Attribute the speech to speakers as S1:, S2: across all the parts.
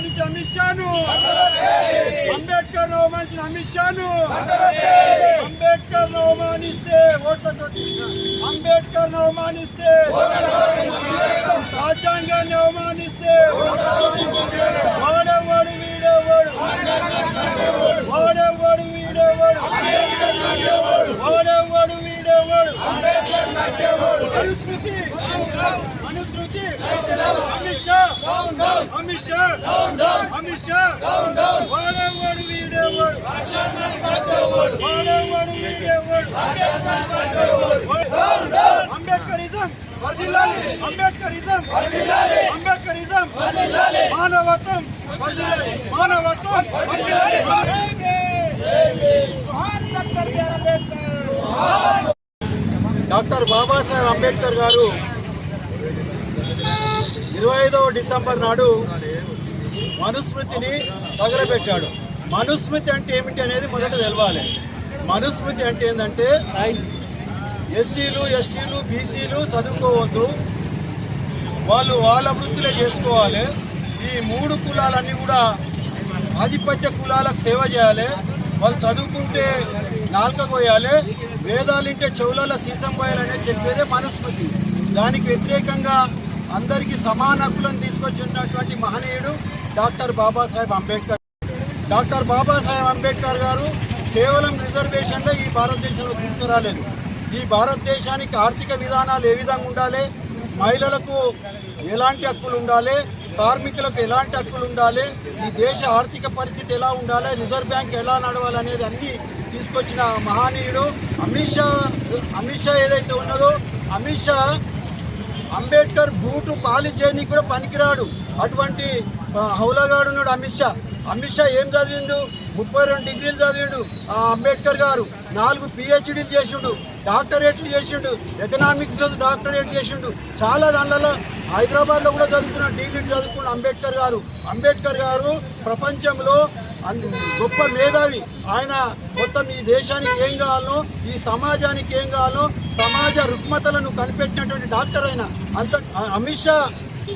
S1: అవమానించిన అమిత్ షాను. అంబేద్కర్ అవమానించిన అమిత్ షాను. అంబేద్కర్ అవమానిస్తే ఓట్లతో అంబేద్కర్ అవమానిస్తే రాజ్యాంగాన్ని అవమానిస్తే వాడేవాడు వీడేవాడు వాడేవాడు వీడేవాడు వాడేవాడు వీడేవాడు అనుస్మృతి అనుస్మృతి అమిత్ షా అమిత్ షా వాడేవాడు వీడేవాడు వాడేవాడు వీడేవాడు అంబేద్కరిజం వర్ధిల్లాలి అంబేద్కరిజం అంబేద్కరిజం మానవత్వం వర్ధిల్లాలి మానవత్వం వర్ధిల్లాలి డాక్టర్ బాబాసాహెబ్ అంబేద్కర్ గారు ఇరవై ఐదవ డిసెంబర్ నాడు మనుస్మృతిని తగలబెట్టాడు. మనుస్మృతి అంటే ఏమిటి అనేది మొదట తెలవాలి. మనుస్మృతి అంటే ఏంటంటే ఎస్సీలు ఎస్టీలు బీసీలు చదువుకోవద్దు. వాళ్ళు వాళ్ళ వృత్తులే చేసుకోవాలి. ఈ మూడు కులాలన్నీ కూడా ఆధిపత్య కులాలకు సేవ చేయాలి. వాళ్ళు చదువుకుంటే నాలుక పోయాలి వేదాలుంటే చెవులలో సీసం పోయాలనే చెప్పేదే మనుస్మృతి. దానికి వ్యతిరేకంగా అందరికీ సమాన హక్కులను తీసుకొచ్చినటువంటి మహనీయుడు డాక్టర్ బాబాసాహెబ్ అంబేద్కర్. డాక్టర్ బాబాసాహెబ్ అంబేద్కర్ గారు కేవలం రిజర్వేషన్లో ఈ భారతదేశంలో తీసుకురాలేదు. ఈ భారతదేశానికి ఆర్థిక విధానాలు ఏ విధంగా ఉండాలి? మహిళలకు ఎలాంటి హక్కులు ఉండాలి? కార్మికులకు ఎలాంటి హక్కులు ఉండాలి? ఈ దేశ ఆర్థిక పరిస్థితి ఎలా ఉండాలి? రిజర్వ్ బ్యాంక్ ఎలా నడవాలి అనేది అన్ని తీసుకొచ్చిన మహనీయుడు. అమిత్ షా అమిత్ షా ఏదైతే ఉన్నదో అమిత్ షా అంబేద్కర్ బూటు పాలి చేయనీకి కూడా పనికిరాడు. అటువంటి ఆ, హౌలగాడు ఉన్నాడు అమిత్ షా. అమిత్ షా ఏం చదివిండు? ముప్పై రెండు డిగ్రీలు చదివిండు ఆ అంబేద్కర్ గారు. నాలుగు పిహెచ్డీలు చేసిండు. డాక్టరేట్లు చేసిండు. ఎకనామిక్స్ డాక్టరేట్ చేసిండు. చాలా దండలో హైదరాబాద్లో కూడా చదువుకున్న డిగ్రీ చదువుకున్న అంబేద్కర్ గారు. అంబేద్కర్ గారు ప్రపంచంలో గొప్ప మేధావి. ఆయన మొత్తం ఈ దేశానికి ఏం కావాలో ఈ సమాజానికి ఏం కావాలో సమాజ రుగ్మతలను కనిపెట్టినటువంటి డాక్టర్ అయిన అంత అమిత్ షా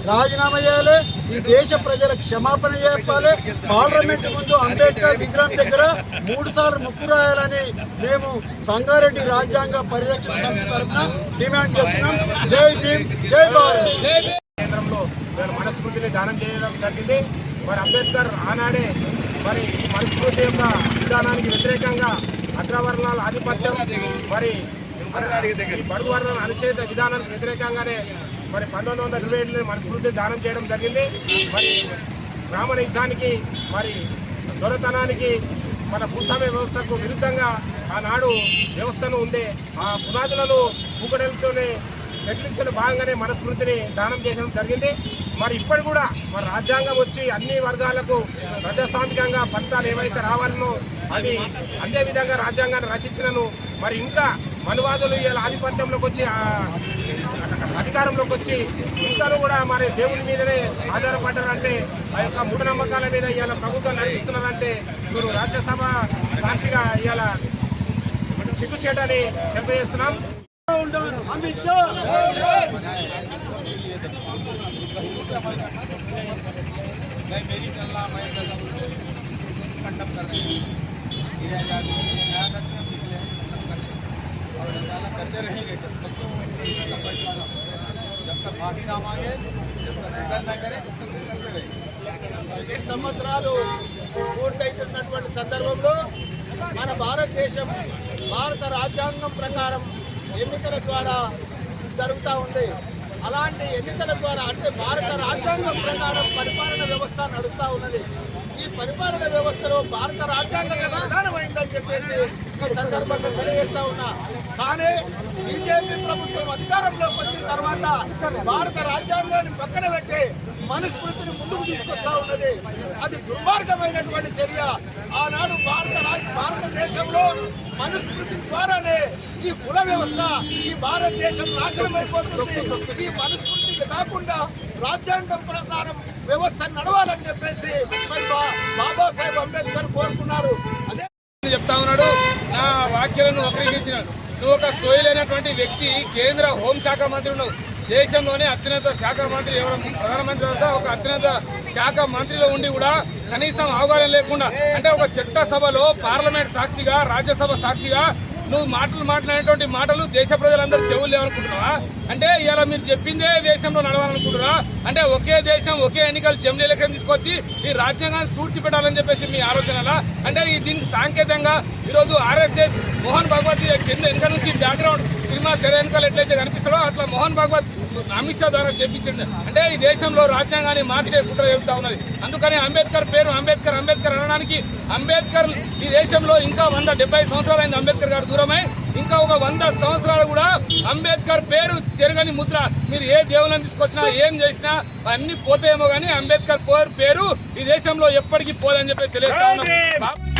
S1: రాజీనామా చేయాలి ఈ దేశ ప్రజలకు క్షమాపణ చెప్పాలి. పార్లమెంట్ ముందు అంబేద్కర్ విగ్రహం దగ్గర మూడు సార్లు ముక్కు రాయాలని మేము సంగారెడ్డి రాజ్యాంగ పరిరక్షణ సమితి తరఫున డిమాండ్ చేస్తున్నాం. జై భీమ్ జై భారత్.
S2: కేంద్రంలో మనస్ఫూర్తిని దానం చేయడం జరిగింది. మరి అంబేద్కర్ ఆనాడే మరి ఈ మనస్ఫూర్తి యొక్క విధానానికి వ్యతిరేకంగా అగ్రవర్ణాల ఆధిపత్యం మరి బడుగు వర్ణాల అణిచేత విధానానికి వ్యతిరేకంగానే మరి పంతొమ్మిది వందల ఇరవై ఏడులో మనస్ఫూర్తి దానం చేయడం జరిగింది. మరి రామనిజానికి మరి దొరతనానికి మన భూస్వామ్య వ్యవస్థకు విరుద్ధంగా ఆనాడు వ్యవస్థను ఉండే ఆ పునాదులను పూకడలతోనే ప్రకటించిన భాగంగానే మనస్మృతిని దానం చేయడం జరిగింది. మరి ఇప్పటి కూడా మరి రాజ్యాంగం వచ్చి అన్ని వర్గాలకు ప్రజాస్వామికంగా ఫలితాలు ఏవైతే రావాలనో అవి అదే విధంగా రాజ్యాంగాన్ని రచించినను. మరి ఇంకా మనువాదులు ఇలా ఆధిపత్యంలోకి వచ్చి అధికారంలోకి వచ్చి ఇంకాను కూడా మరి దేవుని మీదనే ఆధారపడ్డారంటే ఆ యొక్క మూఢనమ్మకాల మీద ఇవాళ ప్రభుత్వం నడిపిస్తున్నారంటే మీరు రాజ్యసభ సాక్షిగా ఇవాళ సిగ్గుచేటని తెలియజేస్తున్నాం.
S1: ఉంటాను అమిత్ షా
S3: करते रहेंगे जब तक तो मतलब बचाना जब तक माफी ना मांगे जब तक रिटर्न ना करें जब तक करते रहेंगे
S4: ఎనిమిది సంవత్సరాలు పూర్తయితున్నటువంటి సందర్భంలో మన భారతదేశం భారత రాజ్యాంగం ప్రకారం ఎన్నికల ద్వారా జరుగుతూ ఉంది. అలాంటి ఎన్నికల ద్వారా అంటే భారత రాజ్యాంగం ప్రకారం పరిపాలన వ్యవస్థ నడుస్తూ ఉన్నది. ఈ పరిపాలన వ్యవస్థలో భారత రాజ్యాంగం చెప్పేసి ఈ సందర్భంగా తెలియజేస్తా ఉన్నా. కానీ బీజేపీ ప్రభుత్వం అధికారంలోకి వచ్చిన తర్వాత భారత రాజ్యాంగాన్ని పక్కన పెట్టి మనుస్మృతిని ముందుకు తీసుకొస్తా ఉన్నది. అది దుర్మార్గమైనటువంటి చర్య. ఆనాడు భారత భారతదేశంలో మనుస్మృతి ద్వారానే ఈ కుల వ్యవస్థ ఈ భారతదేశం నాశనం అయిపోతుంది. ఈ మనుస్మృతికి కాకుండా రాజ్యాంగం ప్రకారం వ్యవస్థ నడవాలని చెప్పేసి బాబాసాహెబ్ అంబేద్కర్ కోరుకున్నారు.
S5: చెప్తా ఉన్నాడు. నా వ్యాఖ్యలను వక్రీకరించినాడు. నువ్వు ఒక సోయలైనటువంటి వ్యక్తి కేంద్ర హోంశాఖ మంత్రి ఉన్నావు. దేశంలోనే అత్యున్నత శాఖ మంత్రి ఎవరు? ప్రధానమంత్రి వద్ద ఒక అత్యున్నత శాఖ మంత్రిలో ఉండి కూడా కనీసం అవగాహన లేకుండా అంటే ఒక చట్ట సభలో పార్లమెంట్ సాక్షిగా రాజ్యసభ సాక్షిగా నువ్వు మాటలు మాట్లాడేటువంటి మాటలు దేశ ప్రజలందరూ చెవులు లేవనుకుంటున్నావా? అంటే ఇలా మీరు చెప్పిందే దేశంలో నడవాలనుకుంటున్నారా? అంటే ఒకే దేశం ఒకే ఎన్నికలు జమిలీ లెక్క తీసుకొచ్చి ఈ రాజ్యాంగాన్ని పూడ్చిపెట్టాలని చెప్పేసి మీ ఆలోచనలా అంటే ఈ దీనికి సాంకేతంగా ఈరోజు ఆర్ఎస్ఎస్ మోహన్ భగవత్ కింద వెనుక నుంచి బ్యాక్గ్రౌండ్ సినిమా తెర వెనుకలు ఎట్లయితే కనిపిస్తాడో అట్లా మోహన్ భగవత్ అమిత్ షా ద్వారా చెప్పించింది అంటే ఈ దేశంలో రాజ్యాంగాన్ని మార్చే కుట్ర చెబుతా ఉన్నది. అందుకని అంబేద్కర్ పేరు అంబేద్కర్ అంబేద్కర్ అనడానికి అంబేద్కర్ ఈ దేశంలో ఇంకా వంద డెబ్బై సంవత్సరాలైంది అంబేద్కర్ గారు దూరమై. ఇంకా ఒక వంద సంవత్సరాలు కూడా అంబేద్కర్ పేరు చెరగని ముద్ర. మీరు ఏ దేవులను తీసుకొచ్చినా ఏం చేసినా అన్ని పోతాయేమో కానీ అంబేద్కర్ పేరు పేరు ఈ దేశంలో ఎప్పటికీ పోదని చెప్పి తెలియజేస్తా ఉన్నాం.